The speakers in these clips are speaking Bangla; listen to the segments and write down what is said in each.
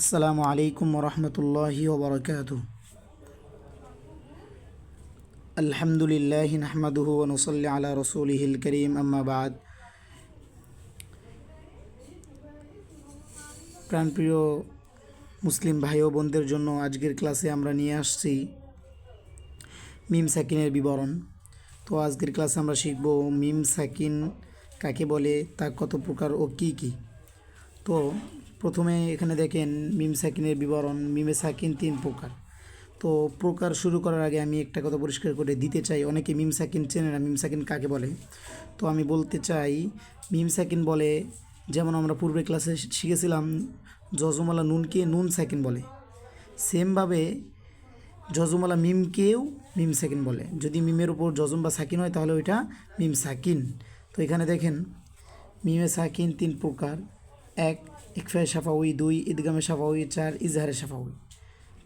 আসসালামু আলাইকুম রহমতুল্লাহি ওবরকাত আলহামদুলিল্লাহ নাহমাদুহু ওনসল্লি আলা রসুলিহিল করিম, আম্মা বাদ। প্রাণপ্রিয় মুসলিম ভাই ও বোনদের জন্য আজকের ক্লাসে আমরা নিয়ে আসছি মিম সাকিনের বিবরণ। তো আজকের ক্লাসে আমরা শিখব মিম সাকিন কাকে বলে তা কত প্রকার ও কী কী। তো প্রথমে এখানে দেখেন মিম সাকিনের বিবরণ, মিমে সাকিন তিন প্রকার। তো প্রকার শুরু করার আগে আমি একটা কথা পরিষ্কার করে দিতে চাই। অনেকে মিম সাকিন চেনে না, মিম সাকিন কাকে বলে? তো আমি বলতে চাই, মিম সাকিন বলে, যেমন আমরা পূর্বে ক্লাসে শিখেছিলাম, জজমালা নুনকে নুন সাকিন বলে। সেমভাবে জজমালা মিমকেও মিম সাকিন বলে। যদি মিমের উপর জজম বা সাকিন হয়, তাহলে ওইটা মিম সাকিন। তো এখানে দেখেন, মিমে সাকিন তিন প্রকার। এক ইকফায় সাফাউই দুই ঈদগামে সাফাউই চার, ইজহারে সাফাউই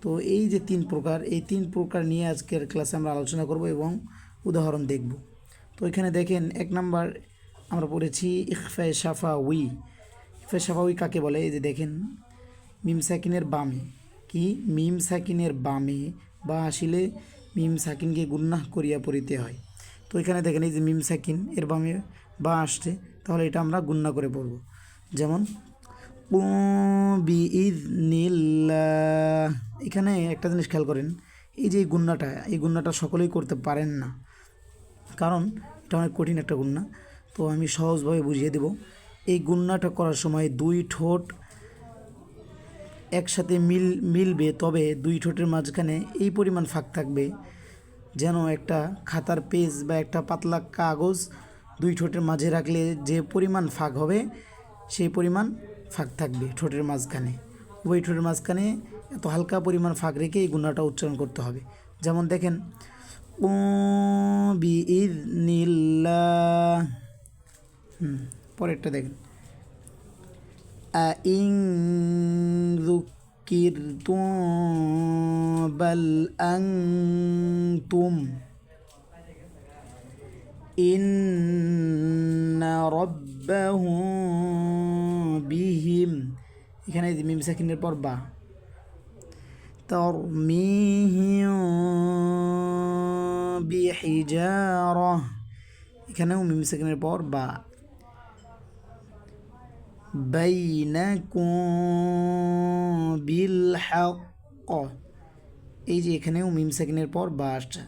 তো এই যে তিন প্রকার, এই তিন প্রকার নিয়ে আজকের ক্লাসে আমরা আলোচনা করব এবং উদাহরণ দেখব। তো এখানে দেখেন, এক নাম্বার আমরা পড়েছি ইকফায় সাফাউই ইকফায় সাফাউই কাকে বলে? এই যে দেখেন, মিম সাকিনের বামে। কি? মিম সাকিনের বামে। বা আসিলে মিম সাকিনকে গুন্নাহ করিয়া পড়িতে হয়। তো এখানে দেখেন, এই যে মিম সাকিন এর বামে বা আসছে, তাহলে এটা আমরা গুন্না করে পড়ব। যেমন বিইজনিল্লাহ এখানে একটা জিনিস খেয়াল করেন, এই যে এই গুন্নাটা এই গুন্নাটা সকলেই করতে পারেন না। কারণ, এটা অনেক কঠিন একটা গুন্না। তো আমি সহজভাবে বুঝিয়ে দেব, এই গুন্নাটা করার সময় দুই ঠোঁট একসাথে মিল, মিলবে, তবে দুই ঠোঁটের মাঝখানে এই পরিমাণ ফাঁক থাকবে যেন একটা খাতার পেজ বা একটা পাতলা কাগজ দুই ঠোঁটের মাঝে রাখলে যে পরিমাণ ফাঁক হবে সেই পরিমাণ ফাঁক থাকবে ঠোঁটের মাঝখানে উভয় ঠোঁটের মাঝখানে এত হালকা পরিমাণ ফাঁক রেখে এই গুণাটা উচ্চারণ করতে হবে যেমন দেখেন ও বি নীলা হুম পরেরটা দেখেন أئن ذكرتم بل أنتم إن ربهم بهم এখানে যে মিম সাকিনের পর বা তরমিহিম বিহিজারা এখানেও মিম সাকিনের পর বা বাইনাকুম বিল হক এই যে এখানেও মিম সেকেন্ডের পর বা আসছে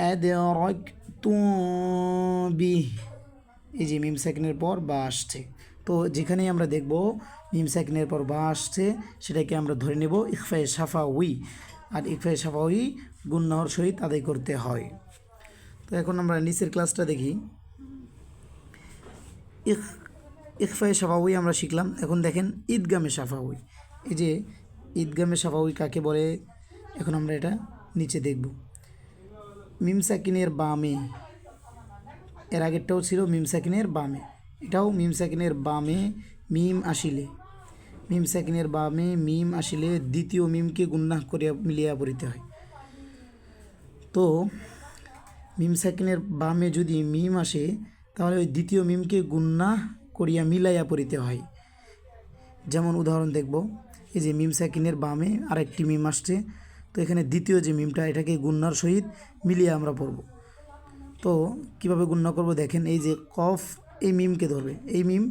আদরাকতুম বিহ এই যে মিম সেকেন্ডের পর বা আসছে। তো যেখানেই আমরা দেখব মিম সেকেন্ডের পর বা আসছে, সেটাকে আমরা ধরে নেব ইকফায়ে সাফা উই আর ইকফায়ে সাফা উই গুন্নাহর সহিত আদায় করতে হয়। তো এখন আমরা নিচের ক্লাসটা দেখি। ইখ ইকফায়ে সাফাউই আমরা শিখলাম। এখন দেখেন ঈদগামে সাফাউই এই যে ঈদগামে সাফাউই কাকে বলে? এখন আমরা এটা নিচে দেখব। মিম সাকিনের বামে এর আগেরটাও ছিল মিম সাকিনের বামে। এটাও মিম সাকিনের বামে মিম আসিলে। মিম সাকিনের বামে মিম আসিলে দ্বিতীয় মিমকে গুন্নাহ করিয়া মিলিয়া পড়িতে হয়। তো মিম সাকিনের বামে যদি মিম আসে, তাহলে ওই দ্বিতীয় মিমকে গুন্নাহ করিয়া মিলাইয়া পড়িতে হয়। যেমন উদাহরণ দেখব, এই যে মিম সাকিনের বামে আরেকটি মিম আসছে, তো এখানে দ্বিতীয় যে মিমটা, এটাকে গুন্নার সহিত মিলিয়ে আমরা পড়ব। তো কীভাবে গুন্না করব? দেখেন এই যে কফ এই মিমকে ধরবে। এই মিম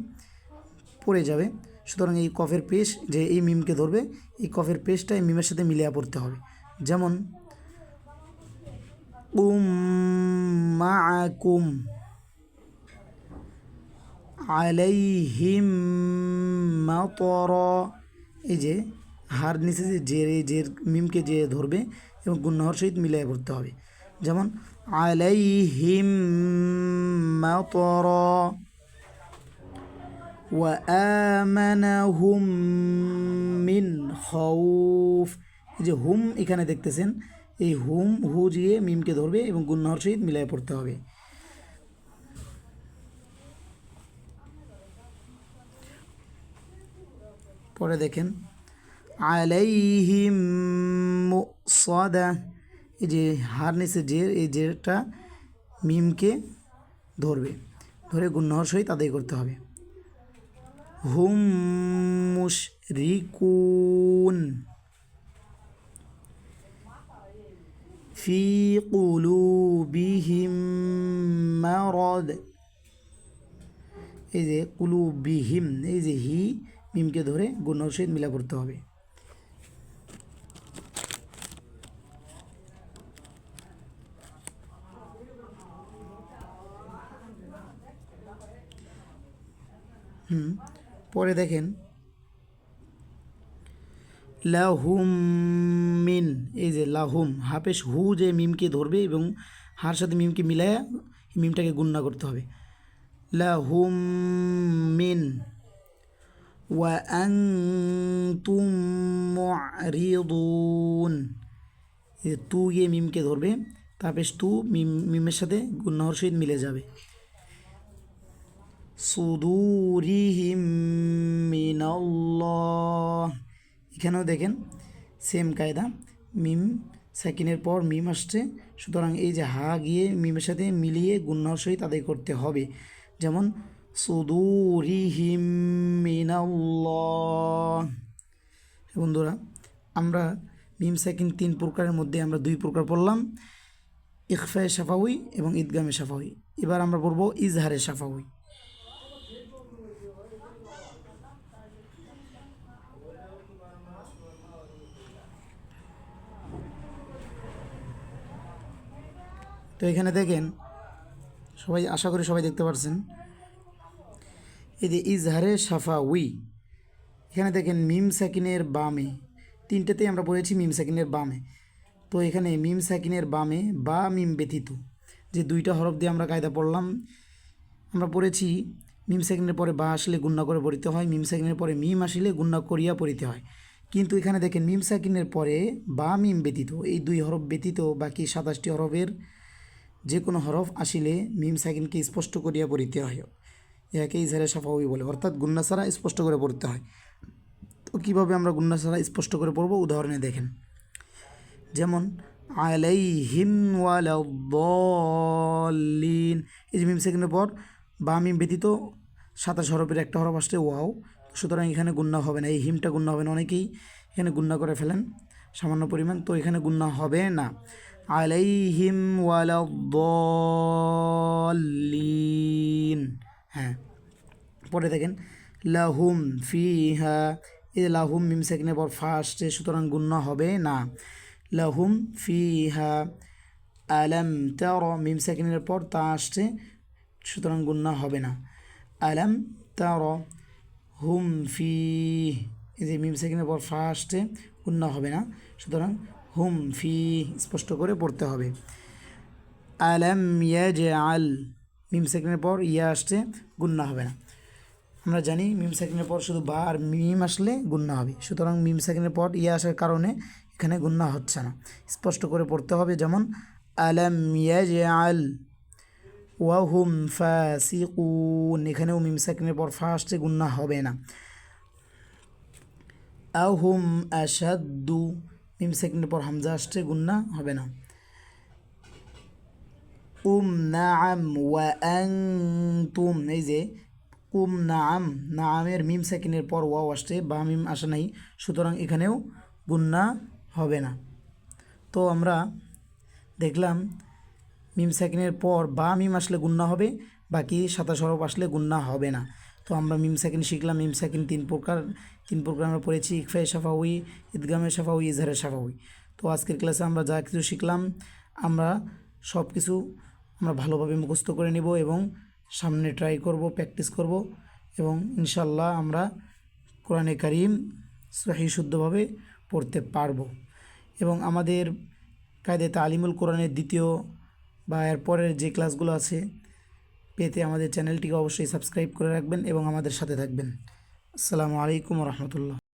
পড়ে যাবে। সুতরাং এই কফের পেশ যে এই মিমকে ধরবে, এই কফের পেশটা এই মিমের সাথে মিলিয়ে পড়তে হবে। যেমন, উম মা কুম আলাইহিম মাতর। এই যে হার নিচে যে জের জের মিমকে যে ধরবে এবং গুন্নহর সহিত মিলাই পড়তে হবে। যেমন আলাইহিম মাতর وآمنهم من خوف এই যে হুম এখানে দেখতেছেন এই হুম হু দিয়ে মিমকে ধরবে এবং গুন্নহর সহিত মিলাই পড়তে হবে পরে দেখেন আলাইহিম মুসাদা এই যে হার নিচে জের এই জেরটা মিমকে ধরবে, ধরে গুন্নহর সহিত আদায় করতে হবে। হুম মুশ রিকুন ফি কুলুবিহিম মারাদ। এই যে কুলুবিহিম, এই যে হি, মিমকে ধরে গুণর সহিত মিলা করতে হবে। হুম, পরে দেখেন। লাহুম মিন, এই যে লাহুম, হাফেশ হু যে মিমকে ধরবে এবং হার সাথে মিমকে মিলায় মিমটাকে গুণনা করতে হবে। লাহুম মিন তু গিয়ে মিমকে ধরবে তাপেশ তু মিম, মিমের সাথে গুন্নাহর সহিত মিলে যাবে। এখানেও দেখেন সেম কায়দা, মিম সেকেন্ডের পর মিম আসছে। সুতরাং এই যে হা গিয়ে মিমের সাথে মিলিয়ে গুন্নাহর সহিত আদায় করতে হবে। যেমন বন্ধুরা, আমরা মিম সেকেন্ড তিন প্রকারের মধ্যে আমরা দুই প্রকার পড়লাম। ইকফায়ে সাফাউই এবং ঈদগামে সাফাউই এবার আমরা পড়ব ইজহারে সাফাউই তো এখানে দেখেন, সবাই আশা করি সবাই দেখতে পাচ্ছেন এই যে ইজহারে সাফা উই, এখানে দেখেন মিম সাকিনের বামে, তিনটেতেই আমরা পড়েছি মিম সাকিনের বামে। তো এখানে মিম সাকিনের বামে বা মিম ব্যতীত, যে দুইটা হরফ দিয়ে আমরা কায়দা পড়লাম, আমরা পড়েছি মিম সেকেন্ডের পরে বা আসলে গুণনা করে পড়িতে হয়, মিম সেকেন্ডের পরে মিম আসলে গুণনা করিয়া পড়িতে হয়। কিন্তু এখানে দেখেন মিম সাকিনের পরে বা মিম ব্যতীত, এই দুই হরফ ব্যতীত বাকি সাতাশটি হরফের যে কোনো হরফ আসিলে মিম সাকিনকে স্পষ্ট করিয়া পড়িতে হয়। ইহাকে ইজহারে সাফাউই বলে। অর্থাৎ গুন্না ছাড়া স্পষ্ট করে পড়তে হয়। তো কীভাবে আমরা গুন্না ছাড়া স্পষ্ট করে পড়ব? উদাহরণে দেখেন। যেমন, আলাইহিম ওয়ালাদ্দাল্লিন এই যে মিম সেকেন্ডের পর বা মিম ব্যতীত সাতাশ হরফের একটা হরফ আসছে ওয়াও। সুতরাং এখানে গুন্না হবে না। এই হিমটা গুন্না হবে না। অনেকেই এখানে গুন্না করে ফেলেন সামান্য পরিমাণ। তো এখানে গুন্না হবে না। আলাইহিম হ্যাঁ পরে দেখেন। লাহুম ফিহা, এই লাহুম মিম সেকেন্ডের পর ফার্স্টে সুতরাং গুন্না হবে না। লাহুম ফিহা, আলাম তের, মিম সেকেন্ডের পর তা আসছে, সুতরাং গুন্না হবে না। আলাম তের, হুম ফি এই যে মিম সেকেন্ডের পর ফা আসছে গুন্না হবে না, সুতরাং হুম ফি স্পষ্ট করে পড়তে হবে। আলাম ইয়া যে আল মিম সেকেন্ডের পর ইয়া আসছে, গুন্না হবে না। আমরা জানি মিম সেকেন্ডের পর শুধু বা আর মিম আসলে গুন্না হবে। সুতরাং মিম সেকেন্ডের পর ইয়া আসার কারণে এখানে গুন্না হচ্ছে না। স্পষ্ট করে পড়তে হবে যেমন, আলাম ইয়াজআল ওয়াহুম ফাসিকুন। এখানেও মিম সেকেন্ডের পর ফা আসছে, গুন্না হবে না। আহুম আসাদ্দু মিম সেকেন্ডের পর হামজা আসছে, গুন্না হবে না। উম নাআম ওয়া আনতুম, এই যে উম নাআম, নাআমের মিম সেকেন্ডের পর ওয়াও আসছে, বা মিম আসে নাই, সুতরাং এখানেও গুন্না হবে না। তো আমরা দেখলাম মিম সেকেন্ডের পর বা মিম আসলে গুন্না হবে, বাকি সাতাশ হরফ আসলে গুন্না হবে না। তো আমরা মিম সেকেন্ড শিখলাম, মিম সেকেন্ড তিন প্রকার তিন প্রকার আমরা পড়েছি ইকফায়ে সাফাউই ঈদগামে সাফাউই ইজহারে সাফাউই তো আজকের ক্লাসে আমরা যা কিছু শিখলাম, আমরা সব কিছু আমরা ভালোভাবে মুখস্থ করে নিব এবং সামনে ট্রাই করব প্র্যাকটিস করব এবং ইনশাল্লাহ আমরা কোরআনে কারিম সহি শুদ্ধভাবে পড়তে পারব। এবং আমাদের কায়দে তালিমুল কোরআনের দ্বিতীয় বা এরপরের যে ক্লাসগুলো আছে পেতে আমাদের চ্যানেলটিকে অবশ্যই সাবস্ক্রাইব করে রাখবেন এবং আমাদের সাথে থাকবেন। আসসালামু আলাইকুম রহমতুল্লাহ।